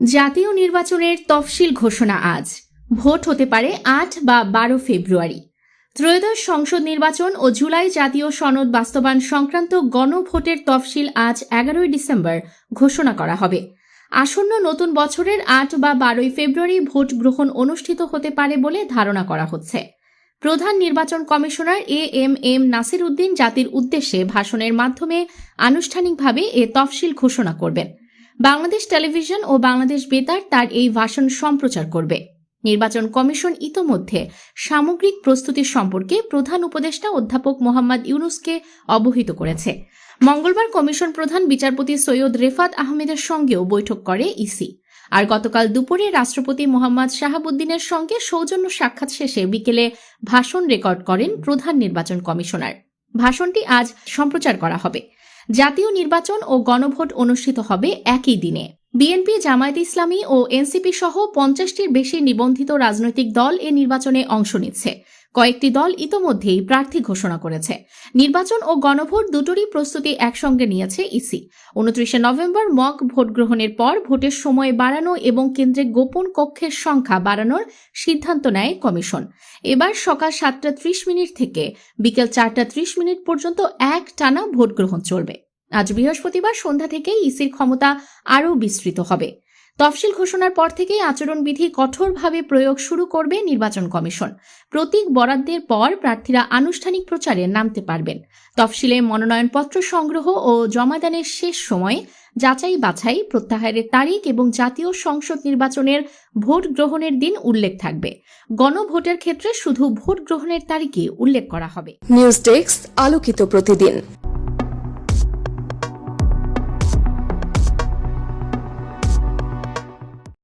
জাতীয় নির্বাচনের তফসিল ঘোষণা আজ। ভোট হতে পারে আট বা বারো ফেব্রুয়ারি। ত্রয়োদশ সংসদ নির্বাচন ও জুলাই জাতীয় সনদ বাস্তবায়ন সংক্রান্ত গণভোটের তফসিল আজ এগারোই ডিসেম্বর ঘোষণা করা হবে। আসন্ন নতুন বছরের আট বা বারোই ফেব্রুয়ারি ভোট গ্রহণ অনুষ্ঠিত হতে পারে বলে ধারণা করা হচ্ছে। প্রধান নির্বাচন commissioner A M M Nasir Uddin জাতির উদ্দেশ্যে ভাষণের মাধ্যমে আনুষ্ঠানিকভাবে এ তফসিল ঘোষণা করবেন। বাংলাদেশ টেলিভিশন ও বাংলাদেশ বেতার তার এই ভাষণ সম্প্রচার করবে। নির্বাচন কমিশন ইতোমধ্যে সামগ্রিক প্রস্তুতির সম্পর্কে প্রধান উপদেষ্টা অধ্যাপক মোহাম্মদ ইউনুসকে অবহিত করেছে। মঙ্গলবার কমিশন প্রধান বিচারপতি সৈয়দ রেফাত আহমেদের সঙ্গেও বৈঠক করে ইসি। আর গতকাল দুপুরে রাষ্ট্রপতি মোহাম্মদ শাহাবুদ্দিনের সঙ্গে সৌজন্য সাক্ষাৎ শেষে বিকেলে ভাষণ রেকর্ড করেন প্রধান নির্বাচন কমিশনার। ভাষণটি আজ সম্প্রচার করা হবে। জাতীয় নির্বাচন ও গণভোট অনুষ্ঠিত হবে একই দিনে। বিএনপি জামায়াত ইসলামী ও এনসিপি সহ পঞ্চাশটির বেশি নিবন্ধিত রাজনৈতিক দল এ নির্বাচনে অংশ নিচ্ছে। কয়েকটি দল ইতোমধ্যেই প্রার্থী ঘোষণা করেছে। নির্বাচন ও গণভোট দুটোরই প্রস্তুতি একসঙ্গে নিয়েছে ইসি। উনত্রিশে নভেম্বর মক ভোট গ্রহণের পর ভোটের সময় বাড়ানো এবং কেন্দ্রে গোপন কক্ষের সংখ্যা বাড়ানোর সিদ্ধান্ত নেয় কমিশন। এবার সকাল সাতটা ত্রিশ মিনিট থেকে বিকেল চারটা ত্রিশ মিনিট পর্যন্ত এক টানা ভোট গ্রহণ চলবে। আজ বৃহস্পতিবার সন্ধ্যা থেকে ইসির ক্ষমতা আরও বিস্তৃত হবে। তফসিল ঘোষণার পর থেকেই আচরণবিধি কঠোরভাবে প্রয়োগ শুরু করবে নির্বাচন কমিশন। প্রতীক বরাদ্দের পর প্রার্থীরা আনুষ্ঠানিক প্রচারে নামতে পারবেন। তফসিলে মনোনয়নপত্র সংগ্রহ ও জমাদানের শেষ সময়ে যাচাই বাছাই প্রত্যাহারের তারিখ এবং জাতীয় সংসদ নির্বাচনের ভোট গ্রহণের দিন উল্লেখ থাকবে। গণভোটের ক্ষেত্রে শুধু ভোট গ্রহণের তারিখই উল্লেখ করা হবে। নিউজ ডেস্ক, আলোকিত প্রতিদিন।